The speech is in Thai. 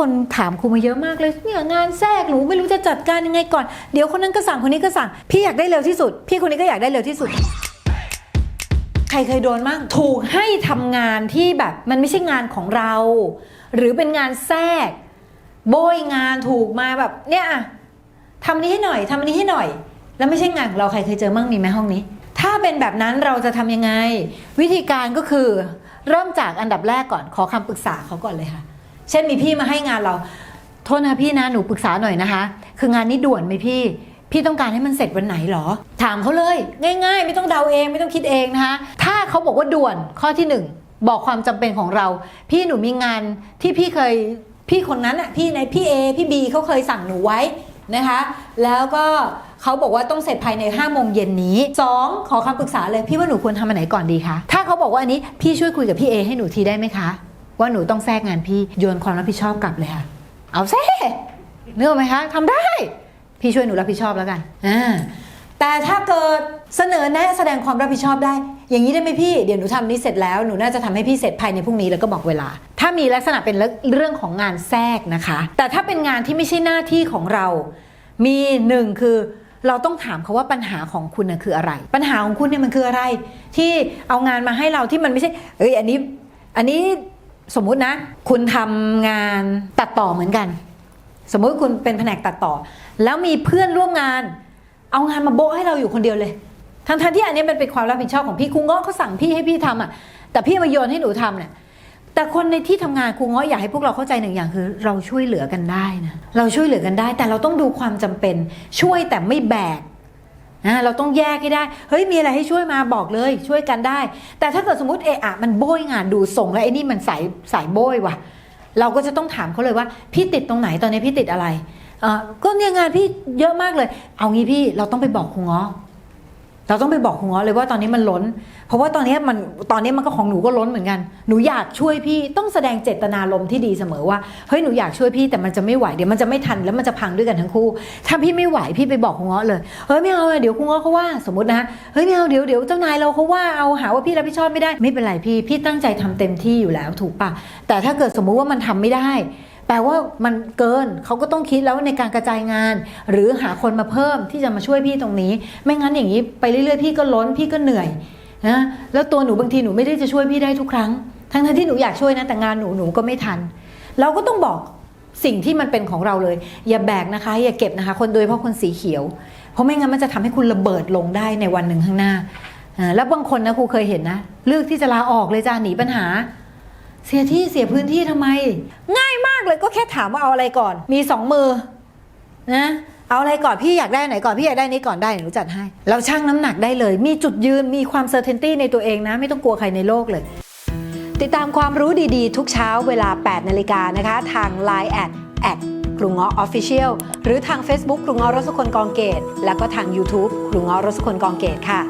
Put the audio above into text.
คนถามครูมาเยอะมากเลยเนี่ยงานแทรกหนูไม่รู้จะจัดการยังไงก่อน เดี๋ยวคนนั้นก็สั่งคนนี้ก็สั่ง พี่อยากได้เร็วที่สุด พี่คนนี้ก็อยากได้เร็วที่สุด ใครเคยโดนมั่งถูกให้ทำงานที่แบบมันไม่ใช่งานของเรา หรือเป็นงานแทรก โบยงานถูกมาแบบ เนี่ยทำนี้ให้หน่อยทำนี้ให้หน่อย แล้วไม่ใช่งานของเราใครเคยเจอมั่งมีไหมห้องนี้ ถ้าเป็นแบบนั้นเราจะทำยังไง วิธีการก็คือ เริ่มจากอันดับแรกก่อนขอคำปรึกษาเขาก่อนเลยค่ะ เช่นมีพี่มาให้งานเรา โทษนะพี่นะหนูปรึกษาหน่อยนะคะ คืองานนี้ด่วนไหมพี่ พี่ต้องการให้มันเสร็จวันไหนหรอ ถามเขาเลย ง่าย ๆ ไม่ต้องเดาเองไม่ต้องคิดเองนะคะ ถ้าเขาบอกว่าด่วนข้อที่หนึ่งบอกความจำเป็นของเรา พี่หนูมีงานที่พี่เคยพี่คนนั้นอะพี่ในพี่เอพี่บีเขาเคยสั่งหนูไว้นะคะ แล้วก็เขาบอกว่าต้องเสร็จภายใน5้าโมงเย็นนี้ 2 ขอคำปรึกษาเลย พี่ว่าหนูควรทำอันไหนก่อนดีคะ ถ้าเขาบอกว่าอันนี้พี่ช่วยคุยกับพี่เอให้หนูทีได้ไหมคะ ว่าหนูต้องแทรกงานพี่โยนความรับผิดชอบกลับเลยค่ะ เอาแซ่เนื้ออกไหมคะทำได้ พี่ช่วยหนูรับผิดชอบแล้วกันอ่าแต่ถ้าเกิดเสนอแนะแสดงความรับผิดชอบได้ อย่างนี้ได้ไหมพี่เดี๋ยวหนูทำนี้เสร็จแล้วหนูน่าจะทำให้พี่เสร็จภายในพรุ่งนี้แล้วก็บอกเวลา ถ้ามีลักษณะเป็นเรื่องของงานแทรกนะคะ แต่ถ้าเป็นงานที่ไม่ใช่หน้าที่ของเรา มีหนึ่งคือเราต้องถามเขาว่าปัญหาของคุณนะคืออะไร ปัญหาของคุณเนี่ยมันคืออะไร ที่เอางานมาให้เราที่มันไม่ใช่เอ้ยอันนี้อันนี้ สมมุตินะ คุณทำงานตัดต่อเหมือนกัน สมมุติคุณเป็นแผนกตัดต่อ แล้วมีเพื่อนร่วมงาน เอางานมาโบะให้เราอยู่คนเดียวเลยทั้งทที่อันนี้มันเป็นความรับผิดชอบของพี่ครูงาะเขาสั่งพี่ให้พี่ทำอะแต่พี่มาโยนให้หนูทำเนี่ยแต่คนในที่ทำงานครูงาะอยากให้พวกเราเข้าใจหนึ่งอย่างคือ เราช่วยเหลือกันได้นะเราช่วยเหลือกันได้ แต่เราต้องดูความจำเป็นช่วยแต่ไม่แบก นะเราต้องแยกให้ได้ เฮ้ยมีอะไรให้ช่วยมาบอกเลยช่วยกันได้ แต่ถ้าเกิดสมมติเอะอะมันโบยงานดูส่งแล้วไอ้นี่มันสายสายโบยว่ะ เราก็จะต้องถามเขาเลยว่า พี่ติดตรงไหนตอนนี้พี่ติดอะไรเออก็เนี่ยงานพี่เยอะมากเลย เอางี้พี่เราต้องไปบอกครูง้อ เราต้องไปบอกครูเงาะเลยว่าตอนนี้มันล้น เพราะว่าตอนนี้มันตอนนี้มันก็ของหนูก็ล้นเหมือนกัน หนูอยากช่วยพี่ต้องแสดงเจตนารมณ์ที่ดีเสมอว่าเฮ้ยหนูอยากช่วยพี่แต่มันจะไม่ไหวเดี๋ยวมันจะไม่ทันแล้วมันจะพังด้วยกันทั้งคู่ ถ้าพี่ไม่ไหวพี่ไปบอกครูเงาะเลยเฮ้ยไม่เอาเดี๋ยวครูเงาะเขาว่าสมมตินะเฮ้ยไม่เอาเดี๋ยวเดี๋ยวเจ้านายเราเขาว่าเอาหาว่าพี่รับผิดชอบไม่ได้ไม่เป็นไรพี่พี่ตั้งใจทำเต็มที่อยู่แล้วถูกปะแต่ถ้าเกิดสมมุติว่ามันทำไม่ได้ ลว่ามันเกินเขาก็ต้องคิดแล้วในการกระจายงาน หรือหาคนมาเพิ่มที่จะมาช่วยพี่ตรงนี้ ไม่งั้นอย่างนี้ไปเรื่อยๆพี่ก็ล้นพี่ก็เหนื่อยนะแล้วตัวหนูบางทีหนูไม่ได้จะช่วยพี่ได้ทุกครั้ง ทั้งที่หนูอยากช่วยนะแต่งานหนูหนูก็ไม่ทัน เราก็ต้องบอกสิ่งที่มันเป็นของเราเลย อย่าแบกนะคะ อย่าเก็บนะคะ คนโดยเฉพาะคนสีเขียว เพราะไม่งั้นมันจะทำให้คุณระเบิดลงได้ในวันหนึ่งข้างหน้าแล้วบางคนนะครูเคยเห็นนะเลือกที่จะลาออกเลยจ้าหนีปัญหา เสียที่เสียพื้นที่ทำไม ง่ายมากเลยก็แค่ถามว่าเอาอะไรก่อน มีสองมือนะเอาอะไรก่อนพี่อยากได้ไหนก่อนพี่อยากได้นี้ก่อนได้หนูจัดให้ เราชั่งน้ำหนักได้เลย มีจุดยืนมีความเซอร์เทนตี้ในตัวเองนะ ไม่ต้องกลัวใครในโลกเลย ติดตามความรู้ดีๆ ทุกเช้าเวลา 8 นาฬิกานะคะ ทาง Line แอดแอดครูเงาะ Official หรือทาง Facebook ครูเงาะรสคนกองเกต แล้วก็ทาง YouTube ครูเงาะรสคนกองเกตค่ะ